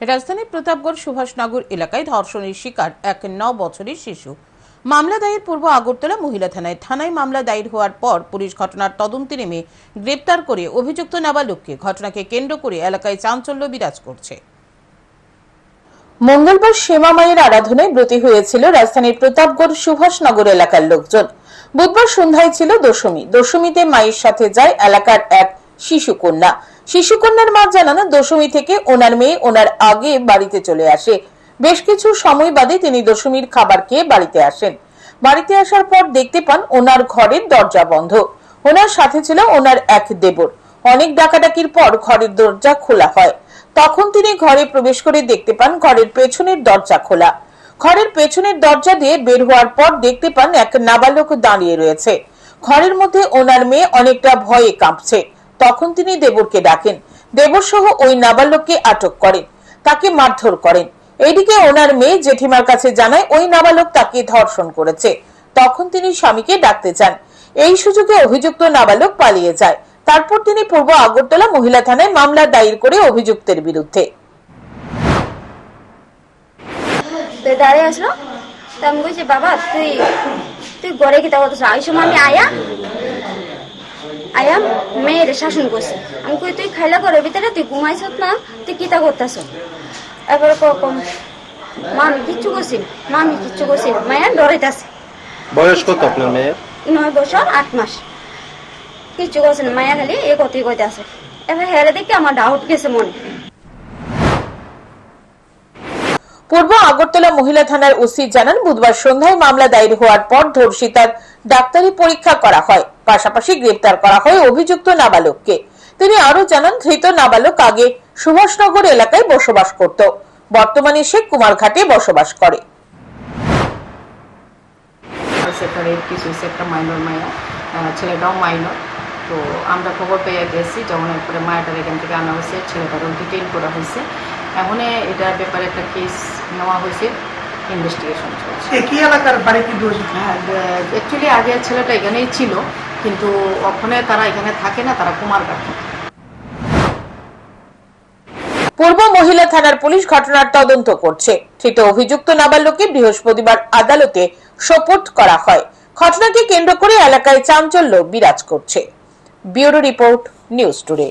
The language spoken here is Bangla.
রাজধানীর প্রতাপগড় সুভাষনগর এলাকায় ধর্ষণের শিকার এক ন বছরের শিশু। মামলা দায়ের পূর্ব আগরতলা মহিলা থানায় থানায় মামলা দায়ের হওয়ার পর পুলিশ ঘটনার তদন্তে নেমে গ্রেপ্তার করে অভিযুক্ত নাবালককে ঘটনাকে কেন্দ্র করে এলাকায় চাঞ্চল্য বিরাজ করছে। মঙ্গলবার শ্যামা মায়ের আরাধনায় ব্রতী হয়েছিল রাজধানীর প্রতাপগড় সুভাষনগর এলাকার লোকজন। বুধবার সন্ধ্যায় ছিল দশমী। দশমীতে মায়ের সাথে যায় এলাকার এক শিশুকন্যা। শিশুকন্যার মা জানান, দশমী থেকে ওনার মেয়ে ওনার আগে বাড়িতে চলে আসে। বেশ কিছু সময় বাদে তিনি দশমীর খাবার খেয়ে বাড়িতে আসেন। বাড়িতে আসার পর দেখতে পান ওনার ঘরের দরজা বন্ধ। ওনার সাথে ছিল ওনার এক দেবর। অনেক ডাকাডাকির পর ঘরের দরজা খোলা হয়। তখন তিনি ঘরে প্রবেশ করে দেখতে পান ঘরের পেছনের দরজা খোলা। ঘরের পেছনের দরজা দিয়ে বের হওয়ার পর দেখতে পান এক নাবালক দাঁড়িয়ে রয়েছে। ঘরের মধ্যে ওনার মেয়ে অনেকটা ভয়ে কাঁপছে। তখন তিনি দেবরকে ডাকেন। দেবর সহ ওই নাবালককে আটক করেন। তাকে মারধর করেন। এইদিকে ওনার মেয়ে জেঠিমার কাছে জানায়, ওই নাবালক তাকে ধর্ষণ করেছে। তখন তিনি স্বামীকে ডাকতে চান। এই সুযোগে অভিযুক্ত নাবালক পালিয়ে যায়। তারপর তিনি পূর্ব আগরতলা মহিলা থানায় মামলা দায়ের করে অভিযুক্তের বিরুদ্ধে। দাঁড়িয়ে আসলো। তা আমি বলছি, বাবা, তুই তুই ঘরে কি তা সময় আমি আয়া। আয়া মেয়ের শাসন করছে। আমি কই তুই খাইলা ঘরের ভিতরে? তুই ঘুমাইছ না? তুই কিতা করতেছ? এবারে কম মা আমি কিচ্ছু করছি। মা আমি কিচ্ছু করছি। মায়া ডরাইতেছে। বয়স কত আপনার মেয়ের? নয় বছর আট মাস। কিচ্ছু করছে না। মায়া খালি এ কথাই কইতে আছে এবার হেরে দেখে আমার ডাউট গেছে মনে। পূর্ব আগরতলা মহিলা থানার ওসি জানান বুধবার সন্ধ্যায় মামলা দায়ের হওয়ার পর ধর্ষিতার ডাক্তারি পরীক্ষা করা হয়। পাশাপাশি গ্রেপ্তার করা হয় অভিযুক্ত নাবালককে। তিনি আরও জানান ধৃত নাবালক আগে সুভাষনগর এলাকায় বসবাস করত। বর্তমানে সে কুমারঘাটে বসবাস করে। হয়েছে একটা মাইনর মায়া। ছেলেটাও মাইনর তো আমরা খবর পেয়ে গেছি যখন এরপরে মায়াটার এখান থেকে আনা হয়েছে ছেলেটারও ডিটেইন করা হয়েছে। এখন এটার ব্যাপারে একটা কেস নেওয়া হয়েছে ইনভেস্টিগেশন চলছে। একই এলাকার বাড়ি কি দোষ? হ্যাঁ অ্যাকচুয়ালি আগে ছেলেটা এখানেই ছিল। কিন্তু ওখানে তারা এখানে থাকে না, তারা কুমারঘাট পূর্ব মহিলা থানার পুলিশ ঘটনার তদন্ত করছে। ধৃত অভিযুক্ত নাবালককে বৃহস্পতিবার আদালতে সোপর্দ করা হয়। ঘটনাকে কেন্দ্র করে এলাকায় চাঞ্চল্য বিরাজ করছে। Bureau report, news today.